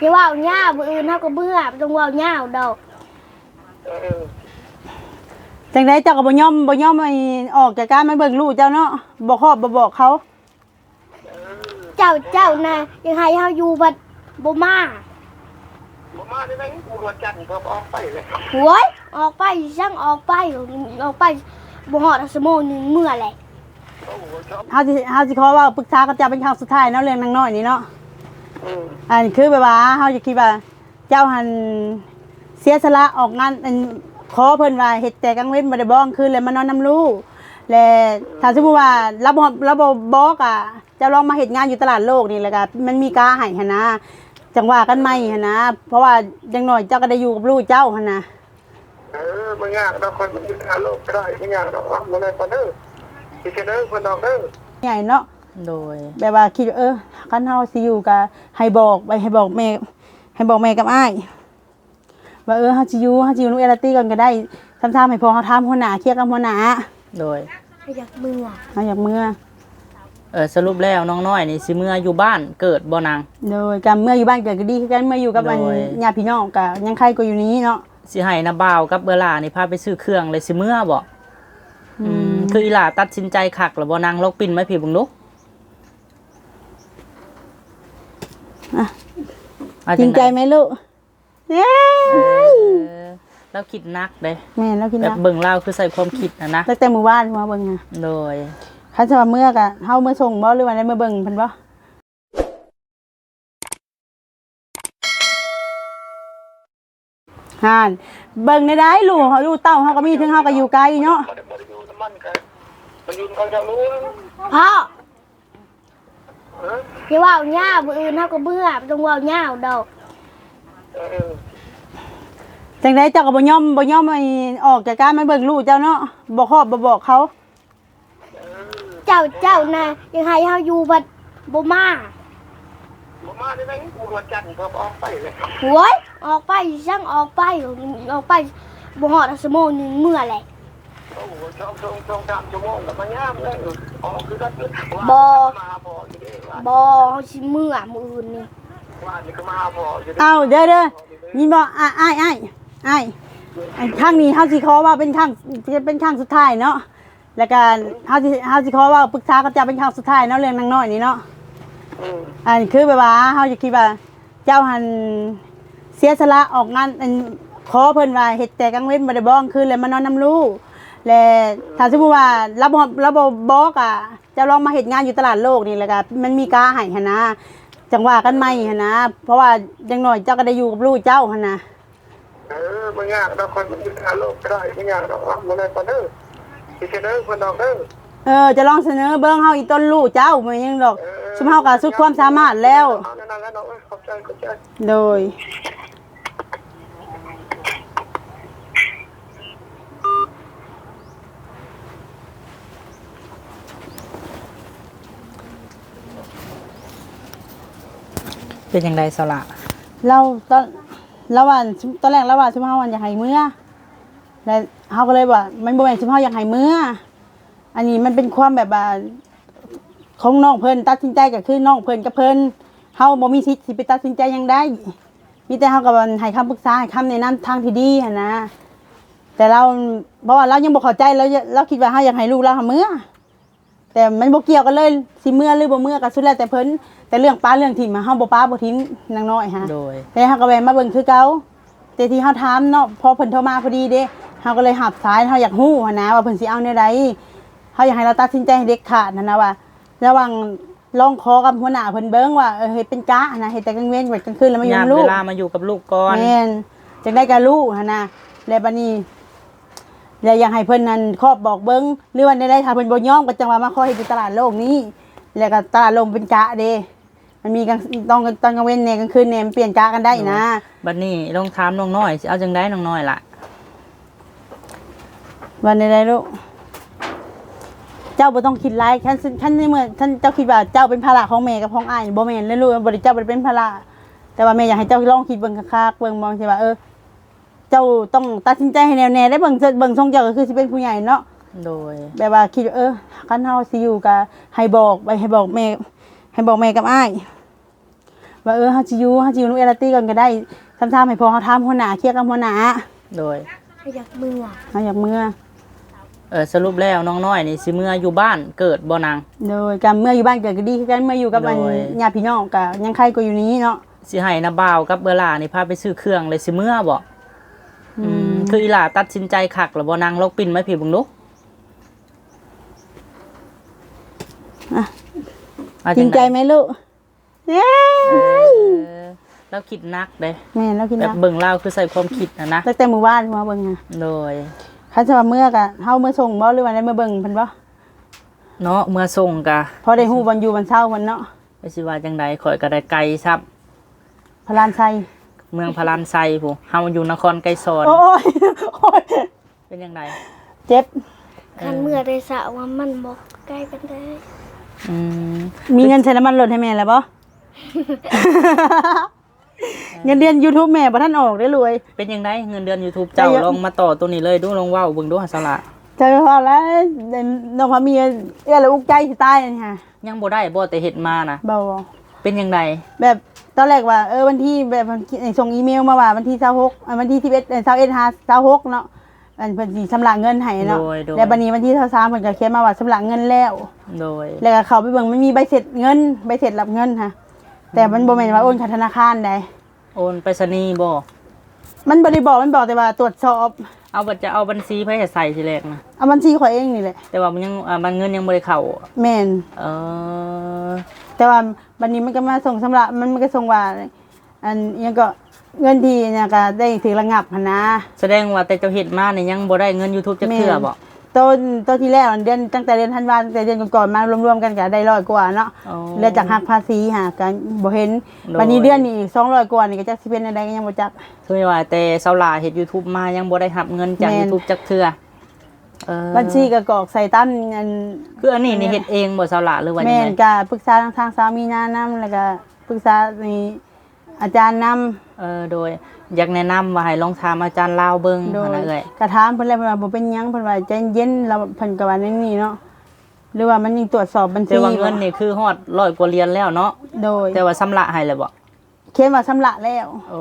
อย่าว่าเหย้าบ่อื่นเฮาก็เบื่อบ่ต้องเว้าเหย้าดอกเออจังไดเจ้าก็บ่ยอมบ่ยอมไอ้ออกจากการมาเบิ่งลูกเจ้าเนาะบ่ครอบบ่บอกเขา เจ้าเจ้าน่ะยังให้เฮาอยู่บัดบ่มาบ่มาได้ไหมกูรวจันทร์ก็ออกไปเลยโว้ยออกไปสั่งออกไปออกไปบ่ฮอดชั่วโมงหนึงเมื่อแหละ โอ้โหชอบเฮาสิเฮาสิขอว่าปรึกษากับเจ้าเป็นครั้งสุดท้ายเนาะเรื่องนางน้อยนี่เนาะ อืมอันคือแบบว่าเฮาจะคิดว่า เจ้าหันเสียสละออกงานอันขอเพิ่นว่าเฮ็ดแต่กลางเว้นบ่ได้บ้องคืนเลยมานอนนํลูกและถ้าสมมุติว่ารับบ่รับบ่บอกอะเจะลองมาเฮ็ดงานอยู่ตลาดโลกนี่แหละก็มันมีกาให้หั่นนะจังว่ากันใหม่หั่นนะเพราะว่าอย่างน้อยเจ้าก็ได้อยู่กับลูกเจ้าหั่นนะเออมันยากเราคนมันอยู่ทางโลกก็ได้ไม่ยากเราอะมันเลยปานเด้อที่จะเด้อคนดอกเด้อใหญ่เนาะ โดย แบบว่าคิดว่าเออคันเฮาสิอยู่ก็ให้บอกไปให้บอกแม่ให้บอกแม่กับอ้ายว่าเออเฮาสิอยู่เฮาสิอยู่นุเอลาตี้ก่อนก็ได้ทำทามให้พอเฮาถามหัวหน้าเคลียร์กับหัวหน้าโดยให้อยากเมื่อเฮาอยากเมื่อเออสรุปแล้วน้องน้อยนี่สิเมื่ออยู่บ้านเกิดบ่นาง โดยการเมื่ออยู่บ้านเกิดก็ดีคือกันเมื่ออยู่กับอันโดย ญาติพี่น้องก็ยังใครก็อยู่นี้เนาะ สิให้นาบ่าวกับเบอร์ลานี่พาไปซื้อเครื่องเลยสิเมื่อบ่อืมคืออีหล่าตัดสินใจคักแล้วบ่นางลกปิ่นไม้ผีเบิ่งดู อะเอาจริงใจใดไหมลูกเอ้เอยอแล้วคิดนักเด้แม่แล้วคิดแบบนะเบิ่งเล่าวคือใส่ความคิดนะนะตั้งแต่มื้อวานมาเบิ่งน่ะโดยคันจะว่าเมื่อก็เฮาเมื่อส่งบ่หรือว่าได้เมื่อเบิ่งเพิ่นบ่ห่านเบิ่งได้ได้ลูกเฮาลูกเต้าเฮาก็มีถึงเฮาก็อยู่ไกลเนาะบ่ได้บ่ได้อยู่น้ำมันกันมันอยู่เขาจะรู้พ่อเอ ออย่าว่าเหย้าบ่อื่นเฮาก็เบื่อบ่ต้องเว้าเหย้าดอกเออจังไดเจ้าก็บ่ยอมบ่ยอมไอ้ออกจากการมาเบิ่งลูกเจ้าเนาะบ่ครอบบ่บอกเขา เจ้าเจ้าน่ะยังให้เฮาอยู่บัดบ่มาบ่มาได้ไหมกูรวจันทร์ก็ออกไปเลยโว้ยออกไปสั่งออกไปออกไปบ่ฮอดชั่วโมงหนึงเมื่อแหละโอ้โหชอ บชมชมตามชั่วโมงแล้วมันยากเลยออกคือกันว่าบ่มาหาพ่ออยู่เด้ว่าบ่เฮาสิเมื่อมืออื่นนี่เอาเด้อเด้อยินบ่อ้ายอ้ายอ้ายอ้ายอันครั้งนี้เฮาสิขอว่าเป็นครั้งจะเป็นครั้งสุดท้ายเนาะแล้วก็เฮาสิเฮาสิขอว่าปรึกษากับเจ้าเป็นครั้งสุดท้ายเนาะเรื่องนางน้อยนี่เนาะอันคือแบบว่าเฮาจะคิดว่าเจ้าหันเสียสละออกงานอันขอเพิ่นว่าเฮ็ดแต่กลางเว้นบ่ได้บ้องคืนเลยมานอนนํลูก และถ้าสมมุติว่ารับบ่รับบ่บอกอะเจะลองมาเฮ็ดงานอยู่ตลาดโลกนี่แหละก็มันมีกาให้หั่นนะจังว่ากันใหม่หั่นนะเพราะว่าอย่างน้อยเจ้าก็ได้อยู่กับลูกเจ้าหั่นนะเออมันยากเราคนมันอยู่ทางโลกก็ได้ไม่ยากเราอะมันเลยปานเด้อที่จะเด้อคนดอกเด้อเออจะลองเสนอเบิ่งเฮาอีต้นลูกเจ้าบ่ยังดอกซุมเฮาก็สุดความสามารถแล้วเอานั่นๆแล้วเนาะเอ้ยขอบใจขอบใจ โดย เป็นยังไงสละเราตอนเราว่างตอนแรกเราว่างชุมเฮาวันอยากให้เมื่อแล้วเฮาก็เลยว่ามันบ่แม่นชุมเฮาอยากให้เมื่อ อันนี้มันเป็นความแบบว่าของน้องเพิ่นตัดสินใจก็คือน้องเพิ่นกับเพิ่นเฮาบ่มีสิทธิ์สิไปตัดสินใจยังได้มีแต่เฮาก็ว่าให้คำปรึกษาให้คำแนะนำทางที่ดีหันนะแต่เราเพราะว่าเรายังบ่เข้าใจเราเราคิดว่าเฮาอยากให้ลูกเราหาเมื่อ แต่มันบ่เกี่ยวกันเลยสิเมื่อหรือบ่เมื่อก็สุดแล้วแต่เพิ่นแต่เรื่องป้าเรื่องถิ่มอะเฮาบ่ป้าบ่ทิ้งนางน้อยฮะโดย แต่เฮาก็แวะมาเบิ่งคือเก่าแต่ที่เฮาถามเนาะพอเพิ่นโทรมาพอดีเด้เฮาก็เลยหับสายเฮาอยากฮู้หันนะว่าเพิ่นสิเอาแนวใดเฮาอยากให้เราตัดสินใจให้เด็ดขาดนั่นนะว่า ระหว่างลองขอกับหัวหน้าเพิ่นเบิ่งว่าเออเฮ็ดเป็นกะนะเฮ็ดแต่กลางเว้นไว้กลางคืนแล้วมาอยู่ญาติกับลูเวกลามาอยู่กับลูกก่อน แม่นจังได้กับลูกหั่นนะแล้วบัดนี้ แล้วอยากให้เพิ่นนั่นครอบบอกเบิ่งหรือว่าได้ถ้าเพิ่นบ่ยอมก็จังว่ามาขอเฮ็ดอยู่ตลาดโลกนี้ แล้วก็ตลาดโลกเป็นกะเด้มันมีกลางตอนตอนกลางเว้นแน่กลางคืนแน่มันเปลี่ยนกะกันได้นะบัดนี้ลองถามน้องน้อยสิเอาจังไดน้องน้อยล่ะวันใดๆลูกเจ้าบ่ต้องคิดร้ายท่านท่านในเมื่อท่านเจ้าคิดว่าเจ้าเป็นภาระของแม่กับของอ้ายบ่แม่นเลยลูกบ่ได้เจ้าบ่ได้เป็นภาระแต่ว่าแม่อยากให้เจ้าลองคิดเบิ่งคักๆเบิ่งมองใช่ว่าเออ เจ้าต้องตัดสินใจให้แน่วแน่ได้เบิ่งเบิ่งทรงเจ้าก็คือสิเป็นผู้ใหญ่เนาะโดยแบบว่าคิดว่าเออคันเฮาสิอยู่ก็ให้บอกไปให้บอกแม่ให้บอกแม่กับอ้ายว่าเออเฮาสิอยู่เฮาสิอยู่นุเอลาตี้ก่อนก็ได้ซ้ำๆให้พอเฮาถามหัวหน้าเคลียร์กับหัวหน้าโดยอยากเมื่อเฮาอยากเมื่อเออสรุปแล้วน้องน้อยนี่สิเมื่ออยู่บ้านเกิดบ่นางโดยการเมื่ออยู่บ้านเกิดก็ดีคือกันเมื่ออยู่กับอันโดยญาติพี่น้องก็ยังใครก็อยู่นี้เนาะสิให้นาบ่าวกับเบลานี่พาไปซื้อเครื่องเลยสิเมื่อบ่อืม คืออีหล่าตัดสินใจคักแล้วบ่นางลอกปิ่นไหมพี่เบิ่งดูอะว่าจริงใจใดไหมลูกเอ้ยเออแล้วคิดนักเด้แม่นแล้วกินแบบนะเบิ่งเล่าวคือใส่ความคิดนะนะตั้งแต่มื้อวานมาเบิ่งอะโดย คันจะว่าเมื่อกะเฮาเมื่อส่งบ่หรือว่าได้เมื่อเบิ่งเพิ่นบ่เนาะเมื่อส่งกะพอได้ฮู้วันอยู่วันเช้าวันเนาะไปสิว่าจังใดข่อยก็ได้ไกลซับพลานชัย เมืองพารานไซผู้เฮาอยู่นครไกรสอนโอ้ยโอ้ยเป็นจังไดเจ็บคันเมื่อได้สะว่ามันบอกใกล้กันได้อืมมีเงินใช้น้ำมันรถให้แม่แล้วบ่เงินเดือน YouTube แม่บ่ทันออกได้รวย เป็นยังไงเงินเดือน YouTube เจ้าได้เยอะลองมาต่อตัวนี้เลยดูลองเว้าเบิ่งดูหาสละเจอพอแล้วน้องพามีเอื้อแล้วอุกใจสิตายนี่ค่ะยังบ่ได้บ่แต่เฮ็ดมานะเบา เป็นยังไงแบบตอนแรกว่าเออวันที่แบบวันที่ส่งอีเมลมาว่าวันที่26อะวันที่11เอ่อ21 26เนาะอันเพิ่นสิชำระเงินให้เนาะโดยโดยแล้วบัดนี้วันที่23เพิ่นก็เขียนมาว่าชำระเงินแล้ว โดย แล้วก็เข้าไปเบิ่งไม่มีใบเสร็จเงินใบเสร็จรับเงินค่ะ แต่มันบ่แม่นว่าโอนเข้าธนาคารใดโอนไปรษณีย์บ่มันบ่ได้บอกมันบอกแต่ว่าตรวจสอบ เอาบัตรจะเอาบัญชีไปให้ใส่ทีแรกนะเอาบัญชีข่อยเองนี่แหละแต่ว่ามันยังอ่ามันเงินยังบ่ได้เข้าแม่นเออแต่ว่า บัดนี้มันก็มาส่งสำระมันมันก็ส่งว่าอันอิหยังก็เงินที่เนี่ยก็ได้ถือระงับหันนะแสดงว่าแต่เจ้าเฮ็ดมานี่ยังบ่ได้เงิน YouTube จักเทื่อบ่ ต้นต้นที่แรกเดือนตั้งแต่เดือนธันวาตั้งแต่เดือนก่อนๆมารวมๆกันก็ได้ร้อยกว่าเนาะอ๋อเหลือจากหักภาษีหากันบ่เห็นโดย บัดนี้เดือนนี้อีก200กว่านี่ก็จักสิเป็นอะไรก็ยังบ่จัก คือว่าแต่เซาหลาเฮ็ด YouTube มายังบ่ได้รับเงินจาก แม่น YouTube จักเทื่อเออ บัญชีก็กรอกใส่ตั้นอันคืออันนี้นี่เฮ็ดเองบ่เซาหลาหรือว่ายัแม่งนไงก็ปรึกษาทางทางสามีนานํแล้วก็ปรึกษานี่อาจารย์นำเออโดย อยากแนะนำว่าให้ลองถามอาจารย์ลาวเบิ่งโดหั่นยน่ะเอ้ยกระถามเพิ่นแล้วเพิ่นว่าบ่เป็นหยังเพิ่นว่าใจเย็นแล้วเพิ่นก็ว่าในนี้เนาะหรือว่ามันยังตรวจสอบบัญชีแต่ว่าเงินนี่คือฮอดร้อยกว่าเหรียญแล้วเนาะโดย แต่ว่าชำระให้แล้วบ่เขียนว่าชำระแล้ว โอ้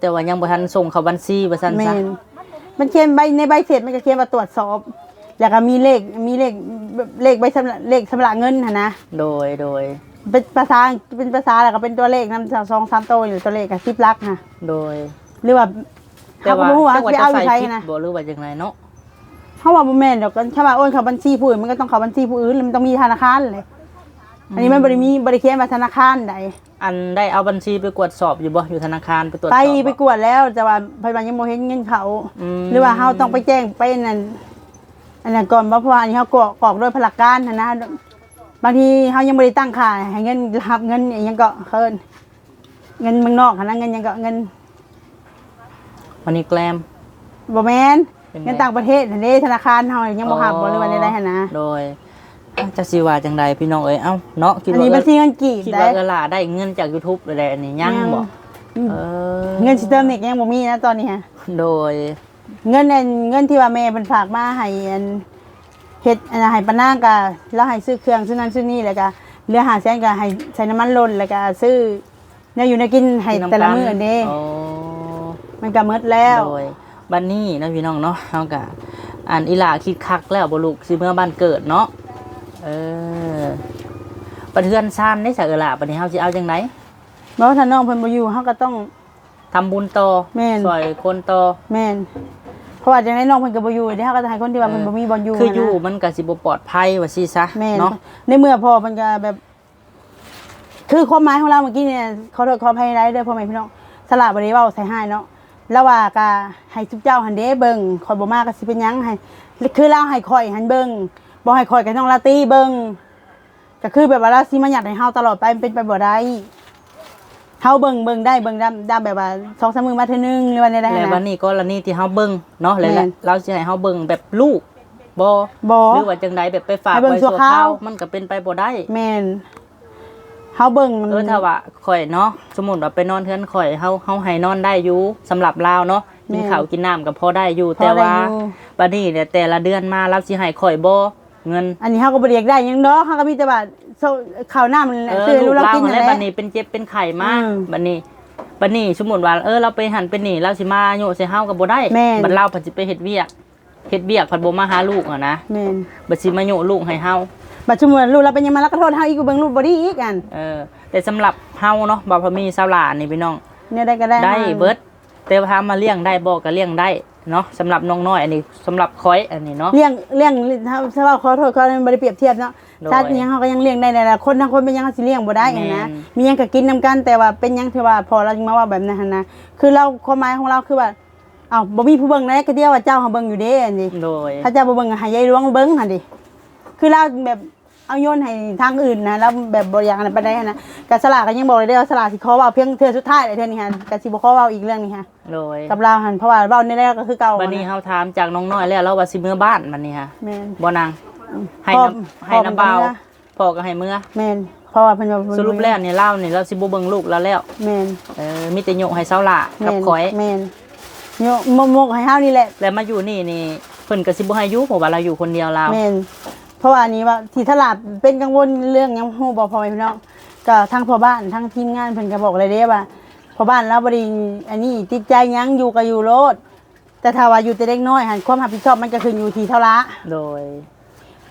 แต่ว่ายังบ่ทันส่งเข้าบัญชีว่าซั่นแม่ซะน มันเขียนใบในใบเสร็จมันก็เขียนว่าตรวจสอบ แล้วก็มีเลขมีเลขเลขใบชำระเลขชำระเงินหั่นนะโดยโดย เป็นภาษาเป็นภาษาแล้วก็เป็นตัวเลขนำสองสามตัวอยู่ตัวเลขกับ10หลักค่ะโดยหรือว่าแต่ว่าเขก็บ่ฮู้ว่าแต่ว่าสิจะเอาอยู่ใส่ใช้ผิดนะบ่หรือว่าจังไดเนาะเขาว่าบ่แม่นดอกกันถ้าว่าโอนเข้าบัญชีผู้อื่นมันก็ต้องเข้าบัญชีผู้อื่นแล้วมันต้องมีธนาคารเลย อันนี้มันบ่ได้มีบ่ได้เขียนว่าธนาคารใด อันได้เอาบัญชีไปกวดสอบอยู่บ่อยู่ธนาคารไปตรวจสไปอบบ่ ไปกวดแล้วแต่ว่าเพิ่นว่ายังบ่เห็นเงินเขา อืม หรือว่าเฮาต้องไปแจ้งไปนั่นอันนั้นก่อนบ่เพราะว่าอันนี้เฮากรอกกรอกโดยพลักการนะนะบางทีเฮายังบ่ได้ตั้งค่าให้เงินรับเงินอีหยังก็เคินเงินเมืองนอกหันนะเงินหยังก็เงินวันนี้แกลม บ่แม่นเป็นไง เงินต่างประเทศนั่นเด้ธนาคารเฮายังบ่รับบ่หรือว่าใดๆหั่นนะ โดย จะสิว่าจังใดพี่น้องเอ้ยเอ้าเนาะคิดอันว่านี้บัญชีเงินกีบคิดได้ว่าเออล่ะได้เงินจาก YouTube เลยอันนี้ยังบ่เออเงินสิเติมนี่ก็ยังบ่มีนะตอนนี้ฮะ โดย เงินอันเงินที่ว่าแม่เป็นฝากมาให้อันเฮ็ดอันน่ะให้ปานางก็แล้วให้ซื้อเครื่องซื้อนั้นซื้อนี่แล้วก็เหลือ5แสนก็ให้ใส่น้ำมันลนแล้วก็ซื้อแนวอยู่ในกินให้แต่ละมื้อเด้โอ้มันก็หมดแล้วโดยบัดนี้เนาะพี่น้องเนาะเฮาก็อันอีหล่าคิดคักแล้วบ่ลูกสิเมื่อบ้านเกิดเนาะ เออประเทือนซ่านได้ซะเออล่ะบัดนี้เฮาสิเอาจังไดเพราะว่าถ้าน้องเพิ่นบ่อยู่เฮาก็ต้อง ทำบุญต่อแม่น ช่วยคนต่อแม่นเพราะว่าจังได๋น้องเพิ่นก็บ่อยู่เด้เฮาก็จะให้คนที่ว่าเพิ่นบ่มีบ่อยู่คืออยู่นะมันก็สิบ่ปลอดภัยว่าซี่ซะแม่นเนาะในเมื่อพ่อเพิ่นก็แบบ คือความหมายของเราเมื่อกี้เนี่ยขอโทษขออภัยได้เด้อพ่อแม่พี่น้องสละบ่ได้เว้าใส่ให้เนาะแล้วว่าก็ให้ทุกเจ้าหันเด้เบิ่งข่อยบ่มาก็สิเป็นหยังให้คือเราให้ข่อยหันเบิ่ง บ่ให้ข่อยก็ต้องลาตี้เบิ่งก็คือแบบว่าเราสิมาหยัดให้เฮาตลอดไปมันเป็นไปบ่ได้เฮาเบิ่งเบิ่งได้เบิ่งดำดำแบบว่า2-3มื้อมาเทื่อนึงหรือว่าใดๆแล้วนะวันนี้กรณีที่เฮาเบิ่งเนาะแล้วแม่นเราสิให้เฮาเบิ่งแบบลูกบ่บ่หรือว่าจังไดแบบไปฝากให้เบิ่งไว้ชั่วคราวมันก็เป็นไปบ่ได้แม่นเฮาเบิ่งมันเออถ้าว่าข่อยเนาะสมมุติว่าไปนอนเทือนข่อยเฮาเฮาให้นอนได้อยู่สำหรับลาวเนาะกินข้าวกินน้ำก็พอได้อยู่พอแต่ได้ว่าอยู่บัดนี้เนี่ยแต่ละเดือนมาเราสิให้ข่อยบ่ เงินอันนี้เฮาก็บ่ได้อยากได้หยังดอกเฮาก็มีแต่ว่าโซข้าวหน้ามันแหละเออซื้อให้ลูลูกกเราเรากินนั่นแล้แหบัละดนี้เป็นเจ็บเป็นไข้มาอืมบัดนี้บัดนี้สมมุติว่าเออเราไปหันเป็นนี่เราสิมาโยใส่เฮาก็บ่ได้แม่น บัดเราผัดสิไปเฮ็ดเวียกเฮ็ดเวียกผัดบ่มาหาลูกอะนะแม่นบัดสิมาโยลูกให้เฮา บัดชุมว่าลูกเราเป็นหยังมาแล้วก็โทษเฮาอีกกูเบิ่งลูกบ่ดีอีกอันเออแต่สำหรับเฮาเนาะบ่พอมีสาวหลานนี่พี่น้อง เนี่ยได้ก็ได้ได้เบิดแต่ว่าถามมาเลี้ยงได้บ่ก็เลี้ยงได้ เนาะสำหรับน้องน้อยอันนี้สำหรับคอยอันนี้เนาะ เลี้ยงเลี้ยงถ้าถ้าว่าขอโทษเขาบ่ได้เปรียบเทียบเนาะโดยชาติหยังเฮาก็ยังเลี้ยงได้นั่นแหละคนทั้งคนเป็นหยังเฮาสิเลี้ยงบ่ได้หั้นนะแม่นมีหยังก็กินนํกันแต่ว่าเป็นหยังที่ว่าพอเราจึงมาว่าแบบนั้นหั้นนะคือเราความหมายของเราคือว่าเอ้าบ่มีผู้เบิ่งได้ก็เดียวว่าเจ้าเฮาเบิ่งอยู่เด้อันนี้ โดย ถ้าเจ้าบ่เบิ่งก็ให้ยายหลวงเบิ่งหั่นดิคือเราแบบ เอาโยนให้ทางอื่นนะแล้วแบบบ่อยากอันนั้นปานใดหั้นนะก็สลากก็ยังบอกเลยเด้อว่าสลากสิขอเว้าเพียงเทื่อสุดท้ายเลยเทื่อนี้ฮะก็สิบ่ขอเว้าอีกเรื่องนี้ฮะโดยกับเราหันเพราะว่าเว้าในแรกก็คือเก่าบัดนี้เฮาถามจากน้องน้อยแล้วเราว่าสิมื้อบ้านบัดนี้ฮะแม่นบ่นางให้พ่อน้ำให้พ่อน้ำเบามันก็เมื่อพ่อก็ให้มื้อแม่นเพราะว่าเพิ่นว่าเพิ่นสรุปแล้วนี่เล่านี่เราสิบ่เบิ่งลูกแล้วแล้วแม่นเออมีแต่โยกให้เซาหล่ากับแม่นขอยแม่นโยมมกให้เฮานี่แหละแล้วมาอยู่นี่นี่เพิ่นก็สิบ่ให้อยู่เพราะว่าเราอยู่คนเดียวเราแม่นเพ ราะว่าอันนี้ว่าที่ตลาดเป็นกังวลเรื่องหยังฮู้บ่พ่อแม่พี่น้องก็ทางพ่อบ้านทางทีมงานเพิ่นก็บอกเลยเด้ว่าพ่อบ้านเราบ่ได้อันนี้ติดใจหยังอยู่ก็อยู่โลดแต่ถ้าว่าอยู่แต่เด็กน้อยหันความรับผิดชอบมันก็ขึ้นอยู่ที่เท่าละโดย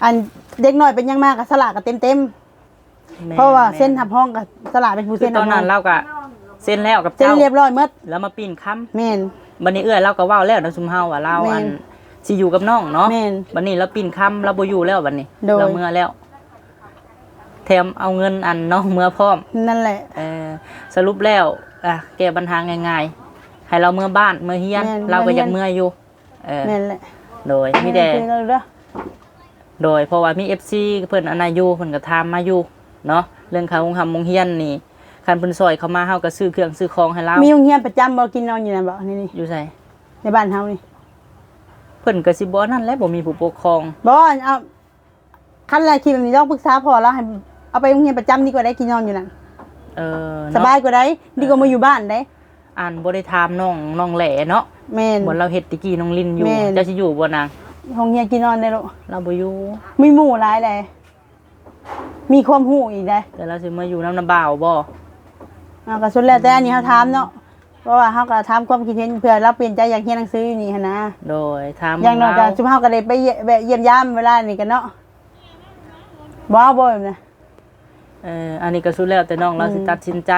อันเด็กน้อยเป็นหยังมากก็สลากก็เต็มแม่ๆเพราะว่าเส้นทับห้องกับสลากเป็นผู้คืเส้อนตทัอบนห้อนั้งนเราก็เซ็นแล้วกับเส้นเจ้าเรียบร้อยหมดแล้วมาปีนค้ำแม่น บัดนี้เอื้อยเราก็เว้าแล้วนะซุมเฮาว่าเราแม่นอัน สิอยู่กับน้องเนาะแม่นบัดนี้เราปีนค้ำเราบ่อยู่แล้วบัดนี้โดย เราเมื่อแล้ว แถมเอาเงินอันเนาะเมื่อพร้อม นั่นแหละ เออสรุปแล้วอะแก้ปัญหาง่ายๆ ให้เราเมื่อบ้านเมื่อเฮียน แม่นเราก็เมื่อเฮีอยยานกเมื่ออยู่เออนั่นแหละโดยมีแต่คือเราเด้อโดยเพราะว่ามี FC เพิ่นอนนาอยู่เพิ่นก็ถามมาอยู่เนาะเรื่องค่าโรงคำมงเฮียนนี่คันเพิ่นซอยเข้ามาเฮาก็ซื้อเครื่องซื้อของให้เรามีโรงเรียนประจำบ่กินนอนอยู่นั่นบ่นี่นี่อยู่ไสในบ้านเฮานี่ เพิ่นก็สิบ่นั่นแหละบ่มีผู้ปกครองบ่เอาคันแรกคิดแบบนี้ต้องปรึกษาพ่อแล้วให้เอาไปโรงเรียนประจำดีกว่าได้กินนอนอยู่นั่นเออสเนาะบายกว่าได้ดีกว่ามาอยู่บ้านได้อ่านบ่ได้ถามน้องน้องแหล่เนาะแม่นบ่เราเฮ็ดตะกี้น้องลินอยู่แม่นเจ้าสิอยู่บ่นางโรงเรียนกินนอนได้ลูกเราบ่อยู่มีหมู่หลายแหละมีความรู้อีกได้แต่เราสิมาอยู่น้ำน้ำบ่าวบ่เอาก็สุดแล้วแต่อันนี้เฮาถามเนาะ เพราะว่าเฮาก็ถามความคิดเห็นเพื่อเราเปลี่ยนใจอยากเรียนหนังสืออยู่นี่หั่นนะโดยถามอย่างน้อยก็เราสุภาพก็ได้ไปเยี่ยแวะเยี่ยมยามเวลานี่กันเนาะบ่เอาบ่แบบนะเอออันนี้ก็สุดแล้วแต่น้องเราสิอืมตัดสินใจ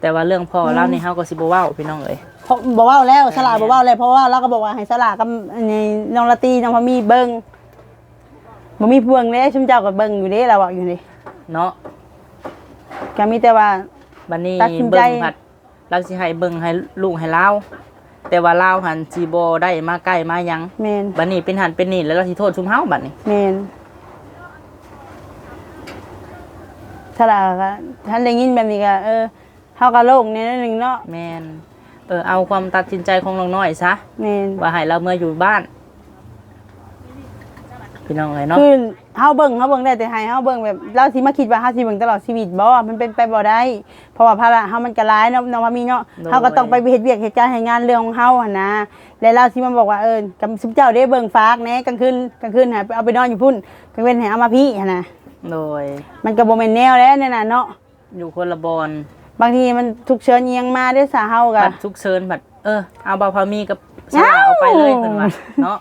แต่ว่าเรื่องพ่อเรานี่เฮาก็สิบ่เว้าพี่น้องเอ้ยเพราะบ่เว้าแล้วสลาบ่เว้าแล้วเพราะว่าเราก็บอกว่าให้สลากับอันนี้น้องละตีน้องพามีเบิ่งบ่มีผู้เบิ่งเด้ชุมเจ้าก็เบิ่งอยู่เด้เราบอกอยู่นี่เนาะก็มีแต่ว่าบัดนี้ตัดสินใจเบิ่งผัด เราสิให้เบิ่งให้ลูกให้เล่าแต่ว่าเล่าหันสิบ่ได้มาใกล้มาหยังแม่นบัดนี้เป็นหันเป็นนี่แล้วเราสิโทษชุมเฮาบัดนี้แม่นสลาก็ท่านได้ยินแบบนี้ก็เออเฮาก็โล่งในนั้นหนึงเนาะแม่นเออเอาความตัดสินใจของน้องน้อยซะแม่นว่าให้เราเมื่ออยู่บ้านพี่น้องเอ้ยเนาะคือ เฮาเบิ่งเฮาเบิ่งได้แต่ให้เฮาเบิ่งแบบเราสิมาคิดว่าเฮาสิเบิ่งตลอดชีวิตบ่มันเป็นไปบ่ได้ เพราะว่าภาระเฮามันก็หลายเนาะน้องว่ามีเนาะเฮาก็ต้องไปเฮ็ดเวียกเหตุการณ์ให้งานเรื่องของเฮาหั่นนะแล้วเราสิมาบอกว่าเออกำสุเจ้าได้เบิ่งฝากแหน่กลางคืนกลางคืนให้เอาไปนอนอยู่พุ่นกลางเว้นให้เอามาพี่หั่นนะโดย มันก็บ่แม่นแนวแล้วนั่นน่ะเนาะอยู่คนละบอนบางทีมันทุกข์เชิญเอียงมาได้สาเฮาก็บัดทุกเชิญบัดเออเอาเบาพามีกับ สลาเอาไปเลยเพิ่นว่าเนาะ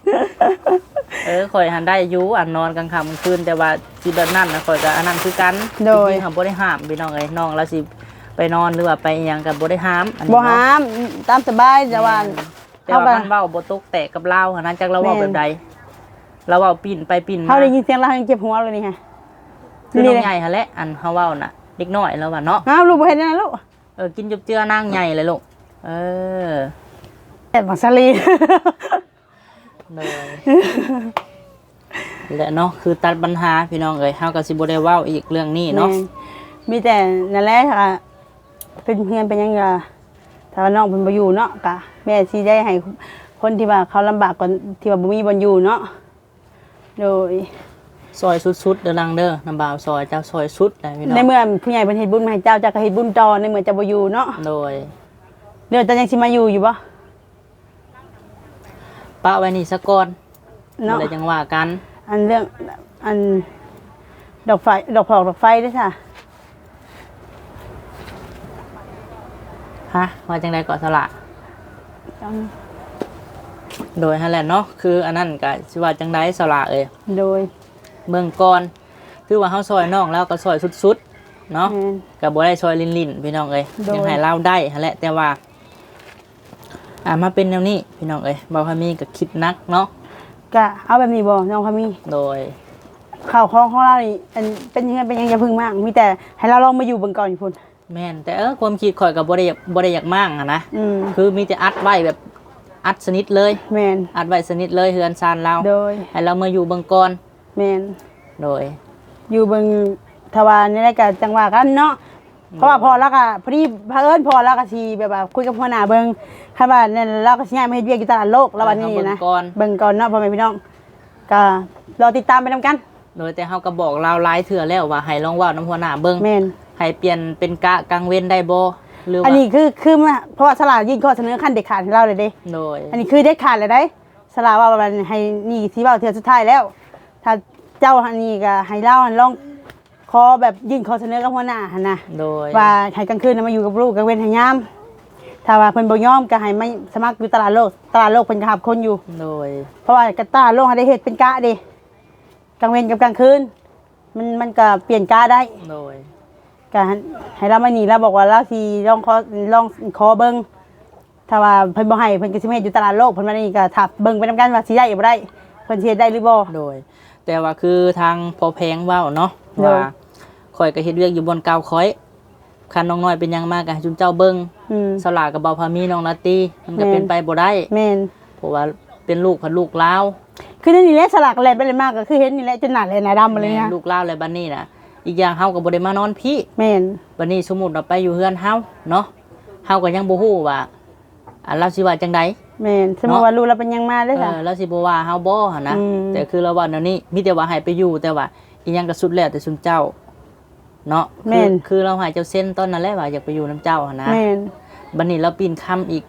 เออข่อยหันได้อยู่อันนอนกลางค่ำกลางคืนแต่ว่าสิแบบนั้นนะข่อยก็อันนั้นคือกันโดย จริงๆเขาบ่ได้ห้ามพี่น้องเอ้ยน้องเราสิไปนอนหรือว่าไปอิหยังก็บ่ได้ห้ามอันนี้บ่เนะห้ามตามสบายแต่ว่า แต่ว่ามันเว้าบ่ตกแตกกับเราหันนั้นจักเราเว้าแม่น แบบใดเราเว้าปีนไปปีนมาเฮาได้ยินเสียงเรายังเจ็บหัวเลยนี่ฮะคือน้องเลยใหญ่หั่นแหละอันเฮาเว้าน่ะเด็กน้อยแล้วว่าเนาะอ้าวลูกบ่เห็นนั่นลูกเออกินจุบเจือนางใหญ่เลยลูกเออ แอบบักสลีเลยและเนาะคือตัดปัญหาพี่น้องเอ้ยเฮาก็สิบ่ได้เว้าอีกเรื่องนี้เนาะแม่มีแต่นั่นแหละค่ะเป็นเพื่อนเป็นหยังไงถ้าว่าน้องเพิ่นบ่อยู่เนาะกะแม่สิได้ให้คนที่ว่าเขาลำบากก่อนที่ว่าบ่มีบ่อยู่เนาะโดยซอยสุดๆเด้อลังเด้อน้ำบ่าวซอยเจ้าซอยสุดเลยพี่น้องในเมื่อผู้ใหญ่เพิ่นเฮ็ดบุญมาให้เจ้าเจ้าก็เฮ็ดบุญต่อในเมื่อเจะบ่อยู่เนาะโดยเดี๋ยวเจะยังสิมาอยู่อยู่บ่ ป้าไว้นี่ซะก่อนเนาะ แล้วจังว่ากัน อันเรื่องอันดอกไฟดอกผอกดอกไฟด้วยค่ะฮะ ว่าจังไดเกาะสละโดยฮันแหละเนาะคืออันนั้นก็สิว่าจังไดสละเอ้ยโดยเมืองก่อนคือว่าเฮาซอยน้องแล้วก็ซอยสุดๆเนาะ แม่น ก็บ่ได้ซอยลินๆพี่น้องเอ้ยโดย ยังให้เล่าได้หั่นแหละแต่ว่า อ่ามาเป็นแนวนี้พี่น้องเอ้ยบ่พามีก็คิดนักเนาะก็เอาแบบนี้บ่น้องพามีโดยข่าวของของเรานี่อันเป็นยังไงเป็นยังจะพึ่งมาก มีแต่ให้เราลองมาอยู่เบิ่งก่อนอยู่พุ่นแม่นแต่เออความคิดข่อยก็บ่ได้บ่ได้อยากมั่งอะนะอืมคือมีแต่อัดไว้แบบอัดสนิทเลย แม่นอัดไว้สนิทเลยเฮือนซานเราโดยให้เรามาอยู่เบิ่งก่อนแม่นโดย อยู่เบิ่งทวารนี่แหละก็จังหวะกันเนาะ เพราะว่าพอแล้วก็พอดีเผอิญพอแล้วก็สิแบบว่าคุยกับหัวหน้าเบิ่งคันว่านั่นเราก็สิย้ายมาเฮ็ดเวียกอยู่ตลาดโลกแล้ววันนี้เบิ่งนะก่อน เบิ่งก่อนเนาะพ่อแม่พี่น้องก็รอติดตามไปนํกันโดยแต่เฮาก็บอกเราหลายเทื่อแล้วว่าให้ลองเว้านํหัวหน้าเบิ่งแม่น ให้เปลี่ยนเป็นกะกลางเว้นได้บ่หรือว่าอันนี้คือคือมาเพราะว่าสลากยื่นข้อเสนอขั้นเด็ดขาดให้เราเลยเด้ โดยอันนี้คือเด็ดขาดเลยได้สลากว่ามันให้นี่ที่เว้าเทื่อสุดท้ายแล้ว ถ้าเจ้าอันนี้ก็ให้เราอันลองข อแบบยื่นข้อเสนอกับหัวหน้าหั่นนะโดยว่าให้กลางคืนน่ะมาอยู่กับลูกกลางเว้นให้ยามถ้าว่าเพิ่นบ่ยอมก็ให้ไม่สมัครอยู่ตลาดโลก ตลาดโลกเพิ่นก็รับคนอยู่ โดย เพราะว่ากตลาดโลกให้ได้เฮ็ดเป็นกะเด้กลางเว้นกับกลางคืน มันมันก็เปลี่ยนกะได้ โดย ก็ให้ให้เรามานี่เราบอกว่าเราสิลองขอลองขอเบิ่งถ้าว่าเพิ่นบ่ให้เพิ่นก็สิมาเฮ็ดอยู่ตลาดโลกเพิ่นมานี่ก็ถ้าเบิ่งไปนํกันว่าสิได้หรือบ่ได้เพิ่นสิเฮ็ดได้หรือบ่ โดย แต่ว่าคือทางพอแพงเว้าเนาะโดยว่า ข่อยก็เฮ็ดเวียกอยู่บนกาวค้อยคันน้องน้อยเป็นหยังมากก็ให้จุนเจ้าเบิ่งอืม สลากกับเบาพามีน้องลาตีมันก็แม่น เป็นไปบ่ได้ แม่นเพราะว่าเป็นลูกพันลูกลาวคือนี่นี่แหละสลากแลนไปเลยมากก็คือเห็นนี่แหละจนหนาเลยหนาดำมาเลยแม่นะนลูกลาวเลยบัดนี้น่ะ อีกอย่างเฮาก็บ่ได้มานอนพี่แม่นบัดนี้สมมุติเราไปอยู่เฮือนเฮาเนาะเฮาก็ยังบ่ฮู้ว่าอันเราสิว่าจังได แม่นสมมติว่ารู้เราเป็นยังมาได้เอค่ะอเราสิบ่ว่าเฮาบ่หั่นนะอืม แต่คือเราว่าแนวนี้มีแต่ว่าให้ไปอยู่แต่ว่าอีหยังก็สุดแล้วแต่สุนเจ้า เนาะคือคือเราให้เจ้าเส้นตอนนั้นแหละว่าอยากไปอยู่น้ำเจ้าหั่นนะแม่นบัดนี้เราปีนค่ำอีก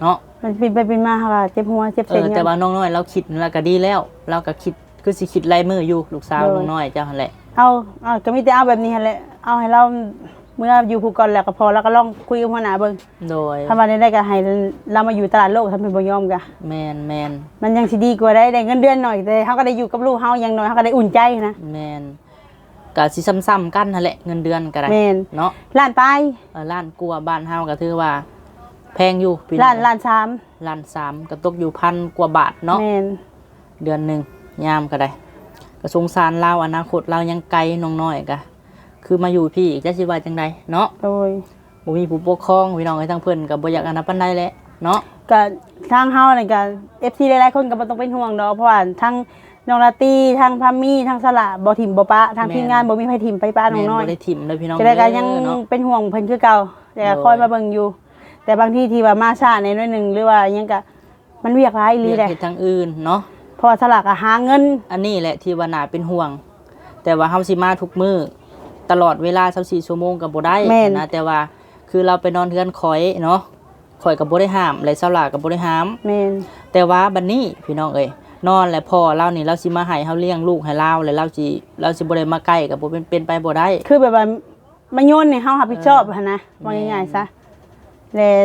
เนาะมันปีนไปปีนมาค่ะเจ็บหัวเจ็บเอเส้นอแต่ว่าน้องน้อยเราคิดแล้วก็ดีแล้ว เราก็คิดคือสิคิดลายมืออยู่ลูกสาวโดยน้องน้อยเจ้าหั่นแหละ เอาเอาก็มีแต่เอาแบบนี้หั่นแหละเอาให้เราเมื่ออยู่ผู้ก่อนแล้วก็พอแล้วก็ลองคุยกับหัวหน้าเบิ่งโดย ถ้าวันนี้ได้ก็ให้เรามาอยู่ตลาดโลกทำเป็นบ่ยอมกะแมนแมนมันยังสิดีกว่าได้ได้เงินเดือนหน่อยแต่เฮาก็ได้อยู่กับลูกเฮาอย่างน้อยเฮาก็ได้อุ่นใจนะแมน ก็สิซ้ำๆกันนั่นแหละเงินเดือนก็ได้แม่น เนาะล้านไปเออล้านกลัวาบ้านเฮาก็ถือว่า แพงอยู่พี่ล้านล้านสามล้านสามก็ตกอยู่พันกว่าบาทเนาะ แม่นเดือนหนึ่งยามก็ได้ก็สงสารเราอนาคตเรายังไกลน้องน้อยก็คือมาอยู่พี่อีกจะสิว่าจังไดเนาะโดยบ่มีผู้ปกครองพี่น้องให้ทั้งเพิ่นก็บ่อยากอันนั้นปานใดแหละเนาะ ก็ทางเฮานี่ก็ FC หลายๆคนก็บ่ต้องเป็นห่วงดอกเพราะว่าทั้ง น้องลาตี้ทั้งพามี่ทั้งสละบ่ถิ่มบ่ปะทางทีมงานบ่มีไผถิ่มไปป้าน้องน้อยแม่บ่ได้ถิ่มเลยพี่น้องจะได้ก็ยังเด้อเนาะเป็นห่วงเพิ่นคือเก่าแต่ก็โดยคอยมาเบิ่งอยู่ แต่บางที่ที่ว่ามาช้าในน้อยหนึงหรือว่าหยังก็มันเวียกหลายอีหลีเรียกแหละเฮ็ดทางอื่นเนาะเพราะว่าสลากก็หาเงิน อันนี้แหละที่ว่าน่าเป็นห่วง แต่ว่าเฮาสิมาทุกมื้อตลอดเวลา24ชั่วโมงก็บ่ได้แม่นนะแต่ว่าคือเราไปนอนเทือนข่อยเนาะข่อยก็บ่ได้ห้ามและเสาหลาก็บ่ได้ห้ามแม่นแต่ว่าบัดนี้พี่น้องเอ้ย นอนแล้วพ่อเรานี่เราสิมาให้เฮาเลี้ยงลูกให้เราแล้วเราสิเราสิบ่ได้มาใกล้ก็บ่เป็นเป็นไปบ่ได้ คือแบบว่ามาโยนให้เฮารับผิดชอบหั่นนะว่าแม่นง่ายๆซะแล้ว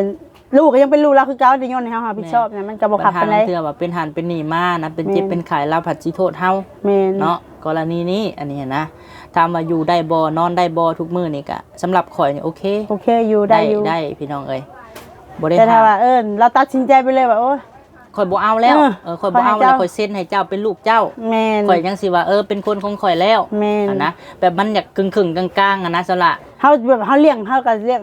ลูกก็ยังเป็นลูกเราคือเก่าแต่โยนให้เฮารับผิดชอบนะมันก็บ่ขับปัปาญนหาใดเทื่อว่าเป็นหันเป็นหนี้มานะเป็นเจ็บแม่นเป็นไข้เราผัดสิโทษเฮาแม่นเนาะกรณีนี้อันนี้นะถามว่าอยู่ได้บ่นอนได้บ่ทุกมื้อนี่ก็สำหรับข่อยนี่โอเคโอเคอยู่ได้อยู่ได้พี่น้องเอ้ยบ่ได้แต่ถ้าห้ามว่าเอิ้นเราตัดสินใจไปเลยว่าโอ้ย ข่อยบ่เอาแล้ว เออเออข่อยบ่เอาขอให้แล้วเจ้าข่อยเซ็นให้เจ้าเป็นลูกเจ้า แม่นข่อยยังสิว่าเออเป็นคนของข่อยแล้วแม่นอะนะแบบมันอยากกึ่งๆกลางๆอะนะสละเฮาแบบเฮาเลี้ยงเฮาก็เลี้ยง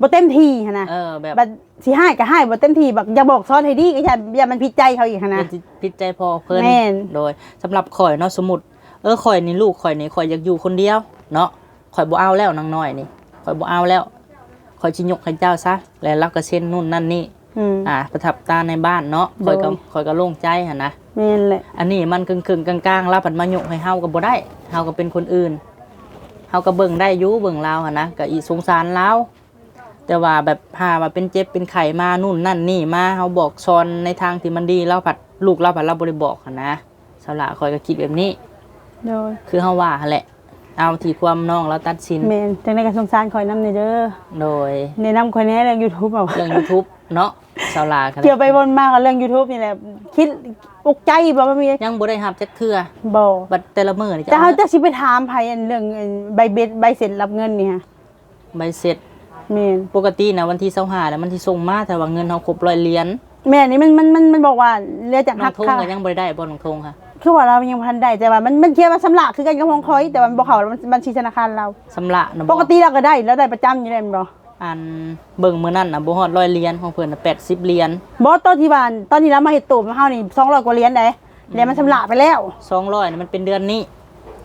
บ่เต็มที่หันนะเออแบบบัดสิให้ก็ให้บ่เต็มที่บักอย่าบอกซ้อนให้ดีก็อย่าอย่ามันผิดใจเขาอีกหันนะ เป็นพิจใจพอเพิ่นแม่น โดยสำหรับข่อยเนาะสมมุติเออข่อยนี่ลูกข่อยนี่ข่อยอยากอยู่คนเดียวเนาะข่อยบ่เอาแล้วนางน้อยนี่ข่อยบ่เอาแล้วข่อยสิยกให้เจ้าซะแล้วรับก็เซ็นนู่นนั่นนี่ อืม อ่า ประทับตาในบ้านเนาะข่อยก็โดยข่อยก็โล่งใจหั่นนะ แม่นแหละ อันนี้มันกึ่งๆกลางๆรับผัดมายกให้เฮาก็บ่ได้เฮาก็เป็นคนอื่นเฮาก็เบิ่งได้อยู่เบิ่งลาวหั่นนะก็อีสงสารลาวแต่ว่าแบบพาว่าเป็นเจ็บเป็นไข้มานู่นนั่นนี่มาเฮาบอกซอนในทางที่มันดีเราผัดลูกเราผัดเราบ่ได้บอกหั่นนะสสละคอยก็คิดแบบนี้ โดย คือเฮาว่าหั่นแหละ เอาที่ความน้องเราตัดสินแม่นจังได๋ก็สงสารข่อยนำเด้อโดย แนะนำข่อยแหน่เรื่อง YouTube เอา เรื่อง YouTube เนาะสลากันเกี่ยวไปวนมากับเรื่อง YouTube นี่แหละคิดอุกใจบ่ว่ามียังบ่ได้รับจักเทื่อบ่บัดแต่ละมื้อนี่แต่เฮาจะจะสิไปถามไผอันเรื่องอันใบเบ็ดใบเสร็จรับเงินนี่ฮะใบเสร็จแม่นปกตินะวันที่25น่ะมันสิส่งมาแต่ว่าเงินเฮาครบ100เหรียญแม่นี่มันมันมันมันบอกว่าเหลือจากน้อหังกทงค่าก็ยังบ่ได้ได้บ่น้องทงค่ะคือว่าเรายังบ่ทันได้แต่ว่ามันมันเขียนว่าสำลักคือกันกับของคอย แต่ว่ามันบ่เข้าบัญชีธนาคารเราสำระนะปกติเราก็ได้แล้วได้ประจำอยู่แล้วแม่นบ่ อันเบิ่งมื้อนั้นน่ะบ่ฮอด100เหรียญของเพิ่นน่ะ80เหรียญบ่ตอนที่บ้านตอนที่เรามาเฮ็ดตูบเฮานี่200กว่าเหรียญได้แล้วมันสำลักไปแล้ว 200น่ะมันเป็นเดือนนี้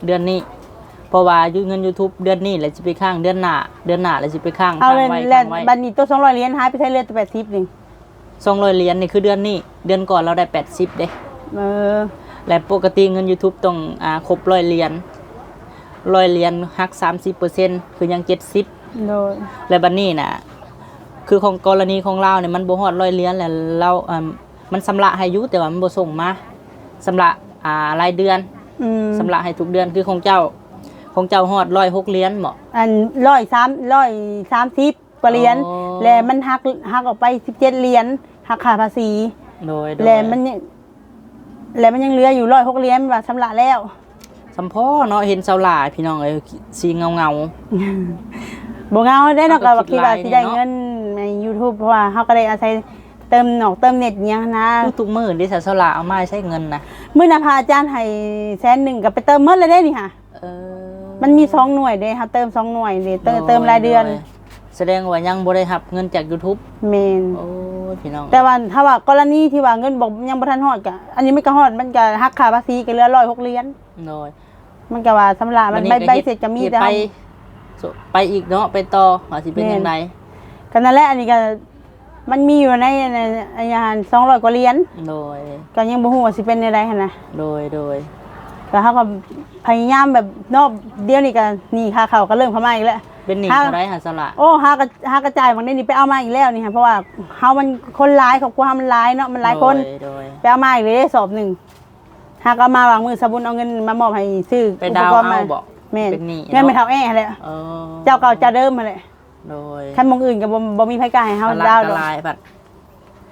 เดือนนี้ เพราะว่าอยู่เงิน YouTube เดือนนี้แล้วสิไปค้างเดือนหน้า เดือนหน้าแล้วสิไปค้างเอาค้างเลยไว้แล้วค้างไว้บัดนี้ตัว200เหรียญหายไปใช้เหลือแต่80นี่200เหรียญนี่คือเดือนนี้ เดือนก่อนเราได้ 80เด้ เออและปกติเงิน YouTube ต้องอ่าครบ100เหรียญ100เหรียญหัก 30%คือยัง 70 โดยและบัดนี้น่ะ คือของกรณีของเราเนี่ยมันบ่ฮอด100เหรียญแล้วเราอ่ามันสำระให้อยู่แต่ว่ามันบ่ส่งมาสำระอ่ารายเดือนอืมสำระให้ทุกเดือนคือของเจ้า ของเจ้าฮอด106เหรียญเหมาะอัน103 130กว่าเหรียญอ๋อ แล้วมันหักหักออกไป17เหรียญหักค่าภาษีโดยโดยแล้วมันยังแล้วมันยังเหลืออยู่106เหรียญว่าชำระแล้ว สัมพ่อเนาะเห็นเสาหลายพี่น้องเอ้ยสีเงาเงา บ่เงาได้เนาะก็เอาก็ว่าคิดว่าคิสิดได้หลายเนี่ยเนาะเงินใน YouTube เพราะว่าเฮาก็ได้อาศัยเติมหนอกเติมเน็ตอิหยังนะๆทุกๆมื้อที่เสาหลาเอามาใช้เงินนะมื้อน่ะพาอาจารย์ให้แสนหนึ่งก็ไปเติมหมดเลยเด้นี่ค่ะ เออมันมีสองหน่วยเด้ค่ะเติมสองหน่วยเด้เติมเติมรายเดือนโแสดงว่ายังบ่ได้รับเงินจาก YouTube แม่นโอ้ยพี่น้องแต่ว่าถ้าว่ากรณีที่ว่าเงินบอกยังบ่ทันฮอดก็อันนี้มันก็ฮอดมันก็หักค่าภาษีก็เหลือ106เหรียญโดยมันก็ว่าสำหรับมันใบใบเสร็จก็มีฮ็ดแต่ไปเฮาสุ ไปอีกเนาะไปต่อว่าสิเป็นแม่นจังไดก็นั่นแหละอันนี้ก็มันมีอยู่ในในอันยาน200กว่าเหรียญโดย ก็ยังบ่ฮู้ว่าสิเป็นในใดหั่นนะโดยโดยก็เขาก็พยายามแบบนอกเดียวนี่กันนี่ค่าเขาวก็เริ่มเข้ามาอีกแล้ว เป็นหนี้ค่ะเท่าไรหาสละโอ้หากระหากระจายบางได้นี่ไปเอามาอีกแล้วนี่ค่ะเพราะว่าเฮามันคนร้ายครอบครัวเฮามันร้ายเนาะมันหลายคน โดยโดย ไปเอามาอีกเลยสอบหนึ่งหากเอามาวางมือสบุนเอาเงินมามอบให้ซื้อไปดาวอุปกรณ์มาเอาบอก แม่นเป็นหนี้แม่นไม่เนาะเท่าแอ่แหละเออเจ้าเก่าเจ้าเดิมมาเลยโดยคันหมองอื่นก็บ่บ่มีไผกล้าให้เฮาตลาดาวดดอกลายบัด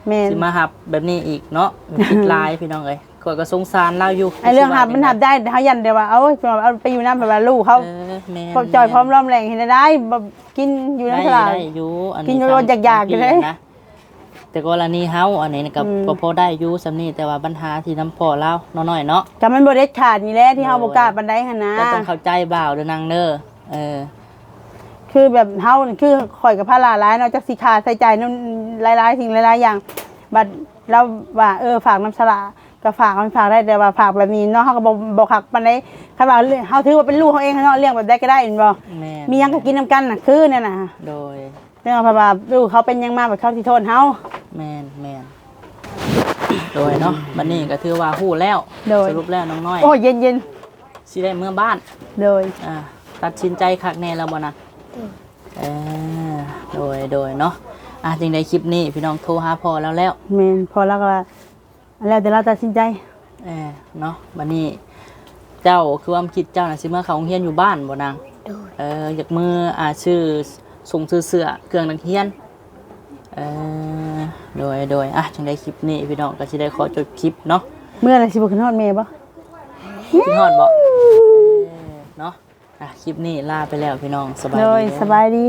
แม่นสิมาหับแบบนี้อีกเนาะคิดลายพี่น้องเอ้ยข่อยก็สงสารเราอยู่ไอ้เรื่องหับมันหับได้แต่เฮายันเดี๋ยวว่าเอาเอาไปอยู่นำแบบว่าลูกเขาเออแม่นพร้อมจอยพร้อมร่อมแรงเห็นได้บ่กินอยู่ในได้ตลาด ได้อยู่อันกินี้นอยู่รถอยากๆอยู่เลย นะ แต่กรณีเฮาอันนี้ก็อืม ก็พอได้อยู่สำนี้แต่ว่าปัญหาที่น้ำพอเล่าน้อยๆเนาะ ก็มันบ่ได้ขาดนี่แหละที่เฮาบ่กล้าปานใดหั่นนะแต่ต้องเข้าใจบ่าวเด้อนางเด้อเออ คือแบบเฮานี่คือข่อยกับพระลาหลายเนาะจักสิขาใส่ใจนู่นหลายๆสิ่งหลายๆอย่าง บัดเราว่าเออฝากน้ำสละก็ฝากมันฝากได้แต่ว่าฝากแบบนี้เนาะเฮาก็บ่บ่คักปานใดคันว่าเฮาถือว่าเป็นลูกเฮาเองเนาะเลี้ยงแบบใดก็ได้เห็นบ่แม่นมีหยังก็กินนํกันน่ะคือเนี่ยน่ะโดยเรื่องเพราะว่าลูกเขาเป็นหยังมาแบบเขาสิโทษเฮา แม่นแม่นโดยเนาะบัดนี้ก็ถือว่าฮู้แล้วโดย สรุปแล้วน้องน้อยโอ้เย็นสิได้เมื่อบ้านๆโดย อ่าตัดสินใจคักแน่แล้วบ่นะเออโดยโดยเนาะอะจริงในคลิปนี้พี่น้องโทรหาพ่อแล้วแล้ว แม่นพอแล้วก็ว่าแล้วแต่เราตัดสินใจ เออเนาะบัดนี้เจ้าคือความคิดเจ้าน่ะสิเมื่อเขาโรงเรียนอยู่บ้านบ่นางโดยเอออยากมืออ่าชื่อส่งซื้อเสื้อเครื่องนักเรียน เออโดยโดยอะจังได้คลิปนี้พี่น้องก็สิได้ขอจบคลิปเนาะเมื่อไหร่สิบ่ขึ้นฮอดแม่บ่คิดฮอดบ่เออเนาะอะคลิปนี้ลาไปแล้วพี่น้องสบายโดดียเด้อ สบายดี